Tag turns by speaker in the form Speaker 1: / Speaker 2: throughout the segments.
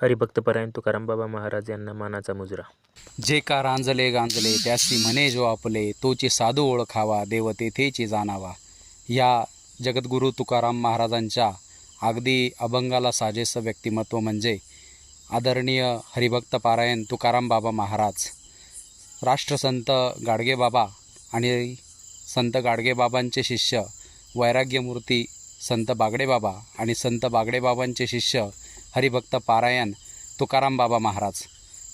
Speaker 1: हरिभक्तपरायण तुकारामबाबा महाराज यांना मानाचा मुजरा.
Speaker 2: जे का रांजले गांजले त्यासी म्हणे जो आपले तोची साधू ओळखावा देव तेथेचे जाणावा. या जगद्गुरू तुकाराम महाराजांच्या अगदी अभंगाला साजेसं व्यक्तिमत्व म्हणजे आदरणीय हरिभक्त पारायण तुकाराम बाबा महाराज. राष्ट्रसंत गाडगेबाबा आणि संत गाडगेबाबांचे शिष्य वैराग्यमूर्ती संत बागडेबाबा आणि संत बागडेबाबांचे शिष्य हरिभक्त पारायण तुकाराम बाबा महाराज.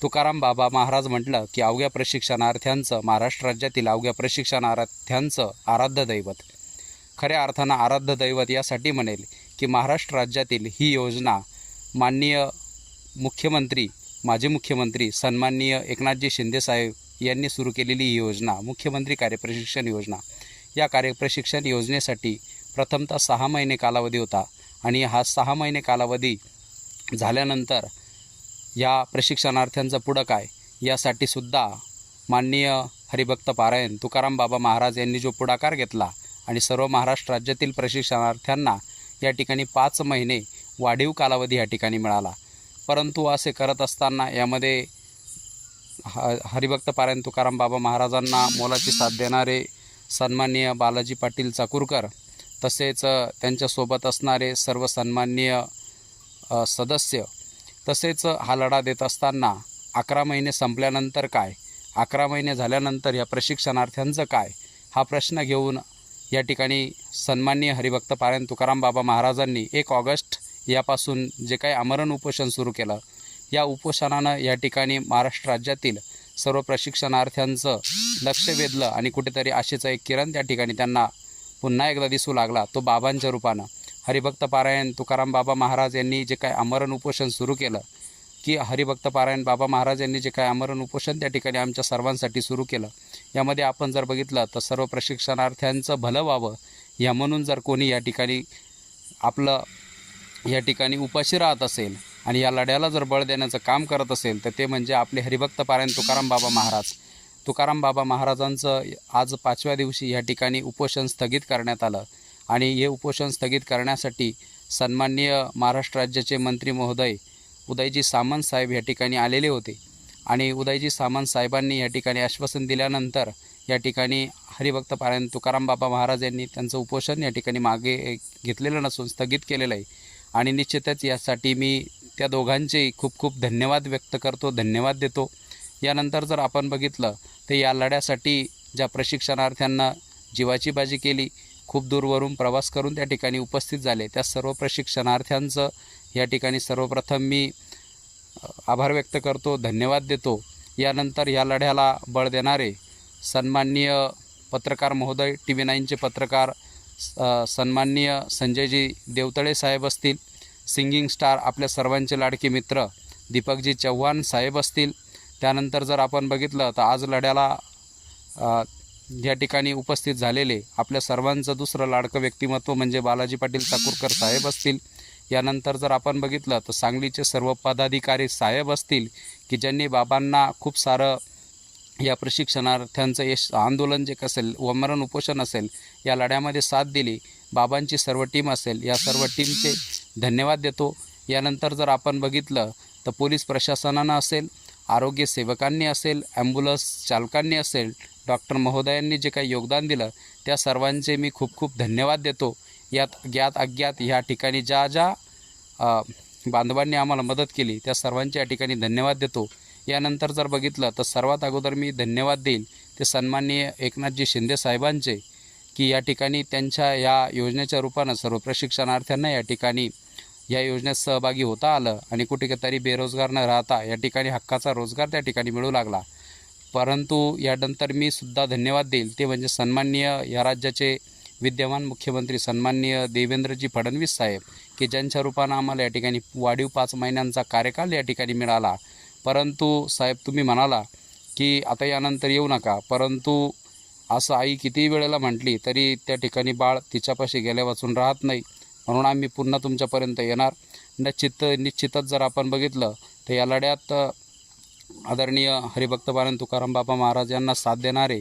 Speaker 2: तुकाराम बाबा महाराज म्हटलं की अवघ्या प्रशिक्षणार्थ्यांचं महाराष्ट्र राज्यातील अवघ्या प्रशिक्षणार्थ्यांचं आराध्य दैवत. खऱ्या अर्थानं आराध्य दैवत यासाठी म्हणेल की महाराष्ट्र राज्यातील ही योजना माननीय मुख्यमंत्री माजी मुख्यमंत्री सन्माननीय एकनाथजी शिंदेसाहेब यांनी सुरू केलेली ही योजना मुख्यमंत्री कार्यप्रशिक्षण योजना. या कार्यप्रशिक्षण योजनेसाठी प्रथमतः सहा महिने कालावधी होता आणि हा सहा महिने कालावधी झाल्यानंतर या प्रशिक्षणार्थ्यांचं पुढं काय? यासाठी सुद्धा माननीय हरिभक्त पारायण तुकाराम बाबा महाराज यांनी जो पुढाकार घेतला आणि सर्व महाराष्ट्र राज्यातील प्रशिक्षणार्थ्यांना या ठिकाणी पाच महिने वाढीव कालावधी या ठिकाणी मिळाला. परंतु असे करत असताना यामध्ये ह हरिभक्त पारायण तुकाराम बाबा महाराजांना मोलाची साथ देणारे सन्माननीय बालाजी पाटील चाकूरकर तसेच त्यांच्यासोबत असणारे सर्व सन्माननीय सदस्य. तसेच हा लढा देत असताना अकरा महिने संपल्यानंतर काय? अकरा महिने झाल्यानंतर या प्रशिक्षणार्थ्यांचं काय? हा प्रश्न घेऊन या ठिकाणी सन्माननीय हरिभक्त पारायण तुकाराम बाबा महाराजांनी एक ऑगस्ट यापासून जे काही आमरण उपोषण सुरू केलं या उपोषणानं या ठिकाणी महाराष्ट्र राज्यातील सर्व प्रशिक्षणार्थ्यांचं लक्ष वेधलं आणि कुठेतरी आशेचा एक किरण त्या ठिकाणी त्यांना पुन्हा एकदा दिसू लागला तो बाबांच्या रूपानं. हरिभक्त पारायण तुकाराम बाबा महाराज यांनी जे काय आमरण उपोषण सुरू केलं की हरिभक्त पारायण बाबा महाराज यांनी जे काय आमरण उपोषण त्या ठिकाणी आमच्या सर्वांसाठी सुरू केलं यामध्ये आपण जर बघितलं तर सर्व प्रशिक्षणार्थ्यांचं भलं व्हावं या म्हणून जर कोणी या ठिकाणी आपलं या ठिकाणी उपाशी राहत असेल आणि या लढ्याला जर बळ देण्याचं काम करत असेल तर ते म्हणजे आपले हरिभक्त पारायण तुकाराम बाबा महाराज. तुकाराम बाबा महाराजांचं आज पाचव्या दिवशी या ठिकाणी उपोषण स्थगित करण्यात आलं. आणि हे उपोषण स्थगित करण्यासाठी सन्माननीय महाराष्ट्र राज्याचे मंत्री महोदय उदयजी सामंत साहेब या ठिकाणी आलेले होते. आणि उदयजी सामंत साहेबांनी या ठिकाणी आश्वासन दिल्यानंतर या ठिकाणी हरिभक्त पारायण तुकाराम बाबा महाराज यांनी त्यांचं उपोषण या ठिकाणी मागे घेतलेलं नसून स्थगित केलेलं आहे. आणि निश्चितच यासाठी मी त्या दोघांचे खूप खूप धन्यवाद व्यक्त करतो धन्यवाद देतो. यानंतर जर आपण बघितलं तर या लढ्यासाठी ज्या प्रशिक्षणार्थ्यांना जीवाची बाजी केली खूप दूरवरून प्रवास करून त्या ठिकाणी उपस्थित झाले. त्या सर्व प्रशिक्षणार्थ्यांचं या ठिकाणी सर्वप्रथम मी आभार व्यक्त करतो धन्यवाद देतो. यानंतर या लढ्याला बळ देणारे सन्माननीय पत्रकार महोदय टी व्ही नाईनचे पत्रकार सन्माननीय संजयजी देवतळे साहेब असतील सिंगिंग स्टार आपल्या सर्वांचे लाडके मित्र दीपकजी चव्हाण साहेब असतील. त्यानंतर जर आपण बघितलं तर आज लढ्याला या ठिकाणी उपस्थित झालेले आपल्या सर्वांचं दुसरं लाडकं व्यक्तिमत्व म्हणजे बालाजी पाटील चाकूरकर साहेब असतील. यानंतर जर आपण बघितलं तर सांगलीचे सर्व पदाधिकारी साहेब असतील की ज्यांनी बाबांना खूप सारं या प्रशिक्षणार्थ्यांचं यश आंदोलन जे असेल वमरण उपोषण असेल या लढ्यामध्ये साथ दिली. बाबांची सर्व टीम असेल या सर्व टीमचे धन्यवाद देतो. यानंतर जर आपण बघितलं तर पोलीस प्रशासनानं असेल आरोग्य सेवकांनी असेल ॲम्ब्युलन्स चालकांनी असेल डॉक्टर महोदयांनी जे काही योगदान दिलं त्या सर्वांचे मी खूप खूप धन्यवाद देतो. यात ज्ञात अज्ञात ह्या ठिकाणी ज्या ज्या बांधवांनी आम्हाला मदत केली त्या सर्वांचे या ठिकाणी धन्यवाद देतो. यानंतर जर बघितलं तर सर्वात अगोदर मी धन्यवाद देईल ते सन्माननीय एकनाथजी शिंदे साहेबांचे की या ठिकाणी त्यांच्या या योजनेच्या रूपानं सर्व प्रशिक्षणार्थ्यांना या ठिकाणी या योजनेत सहभागी होता आलं आणि कुठे तरी बेरोजगार न राहता या ठिकाणी हक्काचा रोजगार त्या ठिकाणी मिळू लागला. परंतु यानंतर मी सुद्धा धन्यवाद देईल. ते म्हणजे सन्माननीय या राज्याचे विद्यमान मुख्यमंत्री सन्माननीय देवेंद्रजी फडणवीस साहेब की ज्यांच्या रूपानं आम्हाला या ठिकाणी वाढीव पाच महिन्यांचा कार्यकाल या ठिकाणी मिळाला. परंतु साहेब तुम्ही म्हणाला की आता यानंतर येऊ नका. परंतु असं आई कितीही वेळेला म्हटली तरी त्या ठिकाणी बाळ तिच्यापाशी गेल्या वाचून राहत नाही. म्हणून आम्ही पुन्हा तुमच्यापर्यंत येणार. निश्चित निश्चितच जर आपण बघितलं तर या लढ्यात आदरणीय हरिभक्त पारायण तुकाराम बाबा महाराज यांना साथ देणारे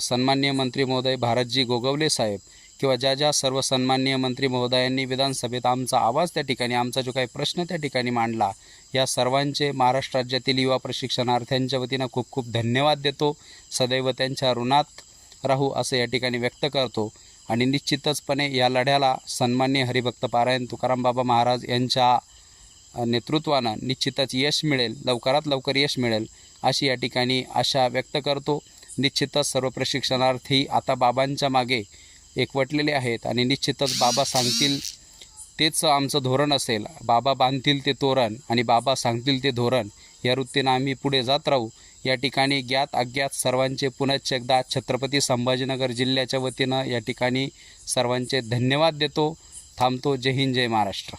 Speaker 2: सन्माननीय मंत्री महोदय भारतजी गोगवले साहेब किंवा ज्या ज्या सर्व सन्माननीय मंत्री महोदयांनी विधानसभेत आमचा आवाज त्या ठिकाणी आमचा जो काही प्रश्न त्या ठिकाणी मांडला या सर्वांचे महाराष्ट्र राज्यातील युवा प्रशिक्षणार्थ्यांच्या वतीनं खूप खूप धन्यवाद देतो. सदैव त्यांच्या ऋणात राहू असं या ठिकाणी व्यक्त करतो. आणि निश्चितचपणे या लढ्याला सन्मान्य हरिभक्त पारायण तुकाराम बाबा महाराज यांच्या नेतृत्वानं निश्चितच यश मिळेल लवकरात लवकर यश मिळेल अशी या ठिकाणी आशा व्यक्त करतो. निश्चितच सर्व प्रशिक्षणार्थी आता बाबांच्या मागे एकवटलेले आहेत आणि निश्चितच बाबा सांगतील तेच आमचं धोरण असेल. बाबा बांधतील ते तोरण आणि बाबा सांगतील ते धोरण. या वृत्तीनं आम्ही पुढे जात राहू. या ठिकाणी ज्ञात अज्ञात सर्वांचे पुनश्च एकदा छत्रपती संभाजीनगर जिल्ह्याच्या वतीनं या ठिकाणी सर्वांचे धन्यवाद देतो. थांबतो. जय हिंद जय महाराष्ट्र.